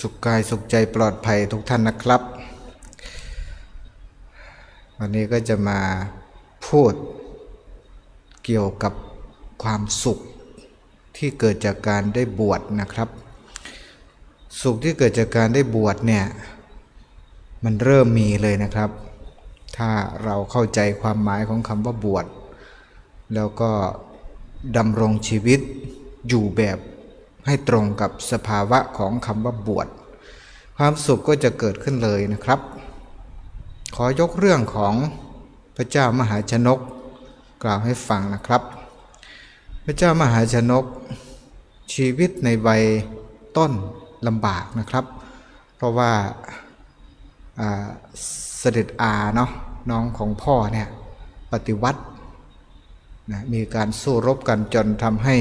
สุขกายสุขใจปลอดภัยทุกท่านนะครับ วันนี้ก็จะมาพูดเกี่ยวกับความสุขที่เกิดจากการได้บวชนะครับ สุขที่เกิดจากการได้บวชเนี่ยมันเริ่มมีเลยนะครับ ถ้าเราเข้าใจความหมายของคำว่าบวชแล้วก็ดำรงชีวิตอยู่แบบ ให้ตรงกับสภาวะของคำว่าบวช ความสุขก็จะเกิดขึ้นเลยนะครับ ขอยกเรื่องของพระเจ้ามหาชนก กล่าวให้ฟังนะครับ พระเจ้ามหาชนก ชีวิตในวัยต้นลำบากนะครับ เพราะว่าเสด็จอาเนาะน้องของพ่อเนี่ยปฏิวัตินะมีการสู้รบกันจนทำให้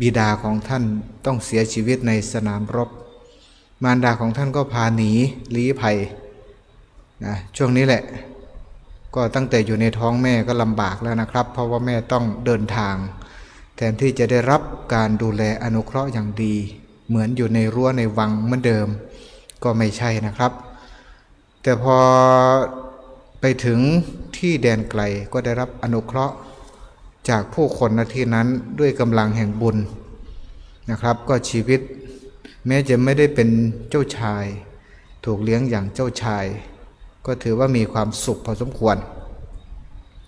บิดาของท่านต้องเสียชีวิตในสนามรบ มารดาของท่านก็พาหนีลี้ภัยนะช่วงนี้แหละ ก็ตั้งแต่อยู่ในท้องแม่ก็ลำบากแล้วนะครับ เพราะว่าแม่ต้องเดินทาง แทนที่จะได้รับการดูแลอนุเคราะห์อย่างดี เหมือนอยู่ในรั้วในวังเหมือนเดิม ก็ไม่ใช่นะครับ แต่พอไปถึงที่แดนไกลก็ได้รับอนุเคราะห์ จากผู้คนณที่นั้นด้วยกำลังแห่งบุญนะครับ ก็ชีวิต แม้จะไม่ได้เป็นเจ้าชาย ถูกเลี้ยงอย่างเจ้าชาย ก็ถือว่ามีความสุขพอสมควร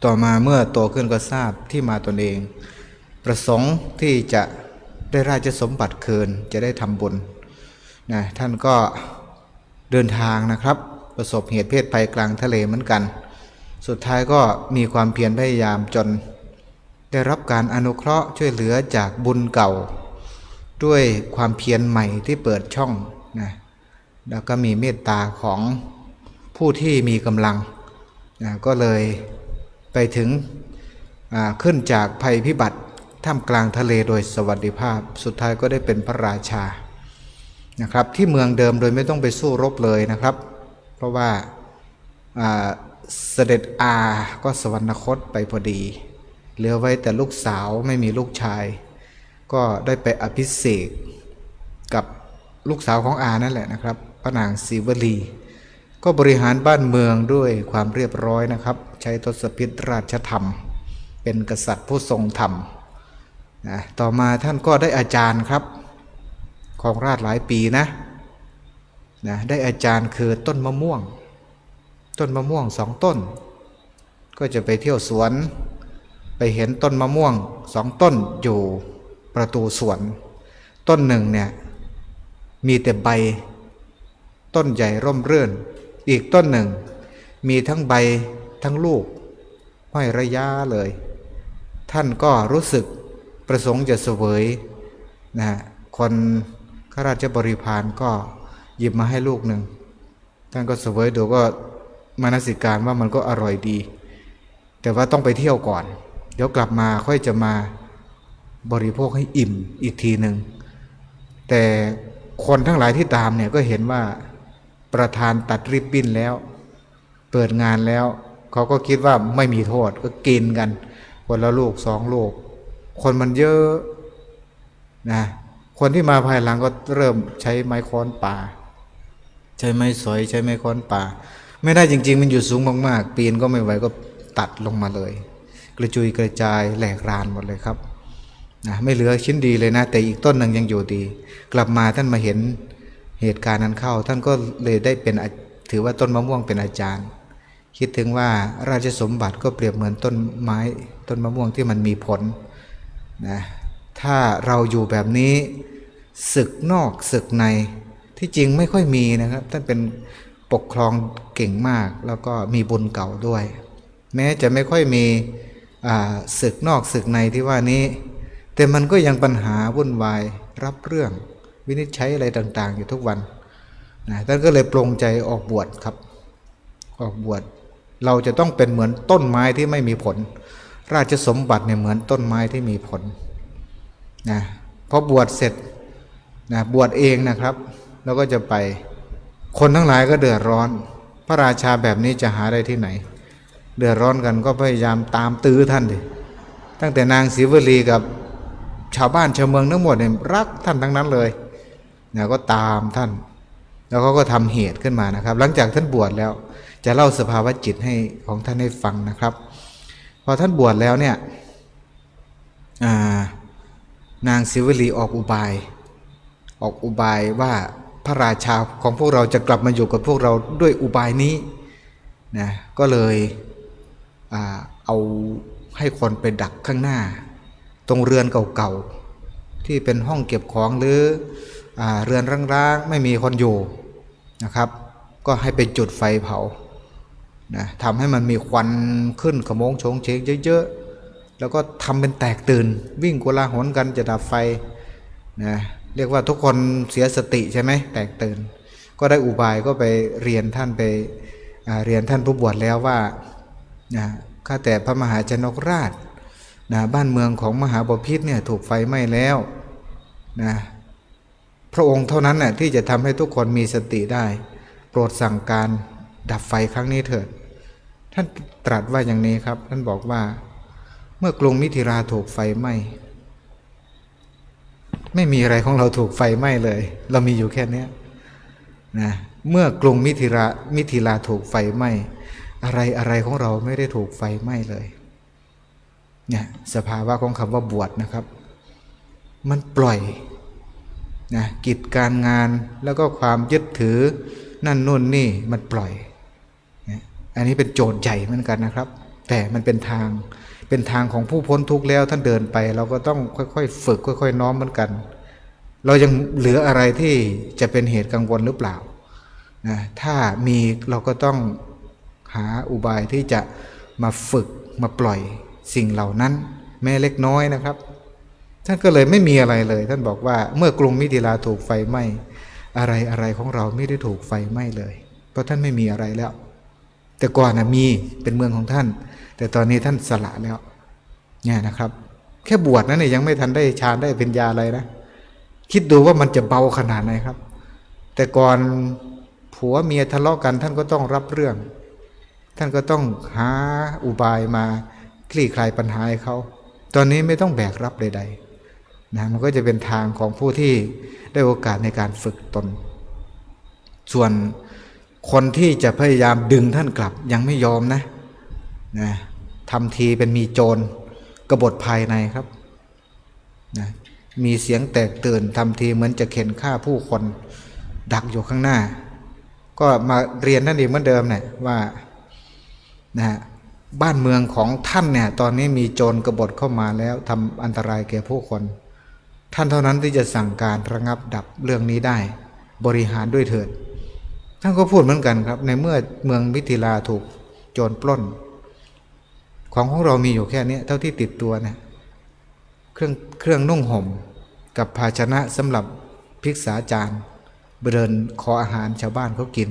ต่อมาเมื่อโตขึ้นก็ทราบที่มาตนเอง ประสงค์ที่จะได้ราชสมบัติคืนจะได้ทำบุญนะท่านก็เดินทางนะครับ ประสบเหตุเพศภัยกลางทะเลเหมือนกัน สุดท้ายก็มีความเพียรพยายามจน ได้รับการอนุเคราะห์ช่วยเหลือจากบุญเก่า ด้วยความเพียรใหม่ที่เปิดช่องนะแล้วก็มีเมตตาของผู้ที่มีกำลังนะก็เลยไปถึงขึ้นจากภัยพิบัติท่ามกลางทะเลโดยสวัสดิภาพ สุดท้ายก็ได้เป็นพระราชานะครับที่เมืองเดิมโดยไม่ต้องไปสู้รบเลยนะครับ เพราะว่าเสด็จอาก็สวรรคตไปพอดี เหลือไว้แต่ลูกสาวไม่มีลูกชาย ก็ได้ไปอภิเษกกับลูกสาวของอานั่นแหละนะครับพระนางศรีวลี ก็บริหารบ้านเมืองด้วยความเรียบร้อยนะครับ ใช้ทศพิธราชธรรม เป็นกษัตริย์ผู้ทรงธรรมนะต่อมาท่านก็ได้อาจารย์ครับของราชหลายปีนะนะได้อาจารย์คือต้นมะม่วง ต้นมะม่วงสองต้น ก็จะไปเที่ยวสวน ไปเห็นต้นมะม่วงสองต้นอยู่ประตูสวน ต้นหนึ่งเนี่ยมีแต่ใบ ต้นใหญ่ร่มรื่น อีกต้นหนึ่ง มีทั้งใบทั้งลูกห้อยระยะเลย ท่านก็รู้สึกประสงค์จะเสวยนะฮะคนข้าราชบริพารก็หยิบมาให้ลูกหนึ่ง ท่านก็เสวยดูก็มานสิการว่ามันก็อร่อยดี แต่ว่าต้องไปเที่ยวก่อน เดี๋ยวกลับมาค่อยจะมาบริโภคให้อิ่มอีกทีหนึ่ง แต่คนทั้งหลายที่ตามเนี่ยก็เห็นว่าประธานตัดริบบิ้นแล้ว เปิดงานแล้ว เขาก็คิดว่าไม่มีโทษก็กินกันคนละลูกสองลูก คนมันเยอะนะคนที่มาภายหลังก็เริ่มใช้ไม้ค้อนป่า ใช้ไม้สอยใช้ไม้ค้อนป่า ไม่ได้จริง ๆ มันอยู่สูงมากๆปีนก็ไม่ไหวก็ตัดลงมาเลย กระจุยกระจายแหลกรานหมดเลยครับนะไม่เหลือชิ้นดีเลยนะ แต่อีกต้นหนึ่งยังอยู่ดี กลับมาท่านมาเห็นเหตุการณ์นั้นเข้า ท่านก็เลยได้เป็นถือว่าต้นมะม่วงเป็นอาจารย์ คิดถึงว่าราชสมบัติก็เปรียบเหมือนต้นไม้ต้นมะม่วงที่มันมีผลนะถ้าเราอยู่แบบนี้ศึกนอกศึกในที่จริงไม่ค่อยมีนะครับ ท่านเป็นปกครองเก่งมากแล้วก็มีบุญเก่าด้วย แม้จะไม่ค่อยมี ศึกนอกศึกในที่ว่านี้ แต่มันก็ยังปัญหาวุ่นวายรับเรื่อง วินิจฉัยอะไรต่าง ๆ อยู่ทุกวันนะท่านก็เลยปรงใจออกบวชครับ ออกบวชเราจะต้องเป็นเหมือนต้นไม้ที่ไม่มีผล ราชสมบัติเนี่ยเหมือนต้นไม้ที่มีผลนะพอบวชเสร็จนะบวชเองนะครับ แล้วก็จะไปคนทั้งหลายก็เดือดร้อน พระราชาแบบนี้จะหาได้ที่ไหน เดือดร้อนกันก็พยายามตามตื้อท่านดิตั้งแต่นางศรีวลีกับชาวบ้านชาวเมืองทั้งหมดเนี่ยรักท่านทั้งนั้นเลยนะก็ตามท่าน แล้วเขาก็ทำเหตุขึ้นมานะครับ หลังจากท่านบวชแล้ว จะเล่าสภาวะจิตให้ของท่านให้ฟังนะครับ พอท่านบวชแล้วเนี่ยานางศิวลีออกอุบาย ออกอุบายว่าพระราชาของพวกเราจะกลับมาอยู่กับพวกเราด้วยอุบายนี้นะก็เลย เอาให้คนไปดักข้างหน้า ตรงเรือนเก่าๆ ที่เป็นห้องเก็บของหรืออเรือนร้างๆ ไม่มีคนอยู่นะครับ ก็ให้ไปจุดไฟเผานะทำให้มันมีควันขึ้นขโมงโฉงเฉงเยอะๆ แล้วก็ทำเป็นแตกตื่น วิ่งโกลาหลกันจะดับไฟนะเรียกว่าทุกคนเสียสติใช่ไหมแตกตื่น ก็ได้อุบายก็ไปเรียนท่านไปเรียนท่านผู้บวชแล้วว่า นะข้าแต่พระมหาชนกราชนะบ้านเมืองของมหาบพิษเนี่ยถูกไฟไหม้แล้วนะพระองค์เท่านั้นน่ะที่จะทำให้ทุกคนมีสติได้ โปรดสั่งการดับไฟครั้งนี้เถิด ท่านตรัสว่าอย่างนี้ครับ ท่านบอกว่า เมื่อกรุงมิถิราถูกไฟไหม้ไม่มีอะไรของเราถูกไฟไหม้เลย เรามีอยู่แค่เนี้ยนะเมื่อกรุงมิถิรามิถิลาถูกไฟไหม้ อะไรอะไรของเราไม่ได้ถูกไฟไหม้เลยเนี่ยสภาวะของคำว่าบวชนะครับ มันปล่อยนะกิจการงานแล้วก็ความยึดถือนั่นนู่นนี่มันปล่อยนะอันนี้เป็นโจทย์ใหญ่เหมือนกันนะครับ แต่มันเป็นทางเป็นทางของผู้พ้นทุกข์แล้วท่านเดินไป เราก็ต้องค่อยๆ ฝึกค่อย ๆ น้อมเหมือนกัน เรายังเหลืออะไรที่จะเป็นเหตุกังวลหรือเปล่านะถ้ามีเราก็ต้อง หาอุบายที่จะมาฝึกมาปล่อยสิ่งเหล่านั้น แม้เล็กน้อยนะครับ ท่านก็เลยไม่มีอะไรเลย ท่านบอกว่าเมื่อกรุงมิถิลาถูกไฟไหม้อะไรอะไรของเราไม่ได้ถูกไฟไหม้เลย เพราะท่านไม่มีอะไรแล้ว แต่ก่อนนะมีเป็นเมืองของท่าน แต่ตอนนี้ท่านสละแล้วเนี่ยนะครับ แค่บวชนั้นเนี่ยยังไม่ทันได้ฌานได้เป็นญาอะไรนะ คิดดูว่ามันจะเบาขนาดไหนครับ แต่ก่อนผัวเมียทะเลาะกันท่านก็ต้องรับเรื่อง ท่านก็ต้องหาอุบายมาคลี่คลายปัญหาให้เขาตอนนี้ไม่ต้องแบกรับใดๆนะมันก็จะเป็นทางของผู้ที่ได้โอกาสในการฝึกตน ส่วนคนที่จะพยายามดึงท่านกลับยังไม่ยอมนะนะทำทีเป็นมีโจรกบฏภายในครับนะมีเสียงแตกตื่นทำทีเหมือนจะเข็นฆ่าผู้คนดักอยู่ข้างหน้า ก็มาเรียนนั่นเองเหมือนเดิมเนี่ยว่า นะบ้านเมืองของท่านเนี่ยตอนนี้มีโจรกบฏเข้ามาแล้วทำอันตรายแก่ผู้คน ท่านเท่านั้นที่จะสั่งการระงับดับเรื่องนี้ได้ บริหารด้วยเถิด ท่านก็พูดเหมือนกันครับ ในเมื่อเมืองมิถิลาถูกโจรปล้น ของของเรามีอยู่แค่นี้เท่าที่ติดตัวเนี่ยเครื่องเครื่องนุ่งห่ม กับภาชนะสำหรับภิกษาจารย์เดินขออาหารชาวบ้านเขากิน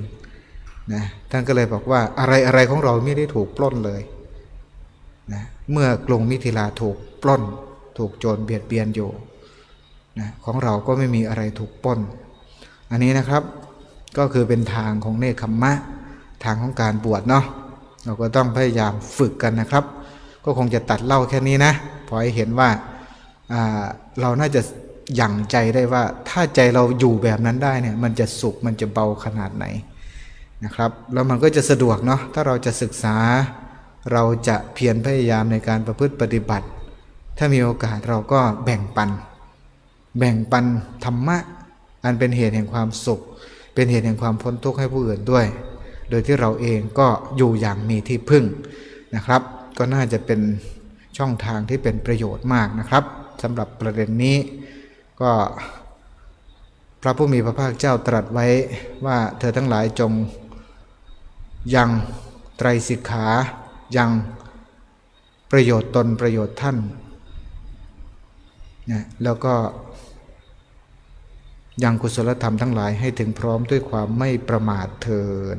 นะท่านก็เลยบอกว่าอะไรอะไรของเราไม่ได้ถูกปล้นเลยนะเมื่อกรุงมิถิลาถูกปล้น ถูกโจรเบียดเบียนอยู่นะของเราก็ไม่มีอะไรถูกปล้น อันนี้นะครับก็คือเป็นทางของเนคขมมะ ทางของการบวชเนาะเราก็ต้องพยายามฝึกกันนะครับ ก็คงจะตัดเล่าแค่นี้นะพอให้เห็นว่าเราน่าจะหยั่งใจได้ว่าถ้าใจเราอยู่แบบนั้นได้เนี่ยมันจะสุขมันจะเบาขนาดไหน นะครับ แล้วมันก็จะสะดวกเนาะถ้าเราจะศึกษา เราจะเพียรพยายามในการประพฤติปฏิบัติ ถ้ามีโอกาสเราก็แบ่งปัน แบ่งปันธรรมะ อันเป็นเหตุแห่งความสุข เป็นเหตุแห่งความพ้นทุกข์ให้ผู้อื่นด้วย โดยที่เราเองก็อยู่อย่างมีที่พึ่งนะครับ ก็น่าจะเป็นช่องทางที่เป็นประโยชน์มากนะครับสำหรับประเด็นนี้ก็พระผู้มีพระภาคเจ้าตรัสไว้ว่าเธอทั้งหลายจง ยังไตรสิกขายังประโยชน์ตนประโยชน์ท่านนะแล้วก็ยังกุศลธรรมทั้งหลายให้ถึงพร้อมด้วยความไม่ประมาทเทิน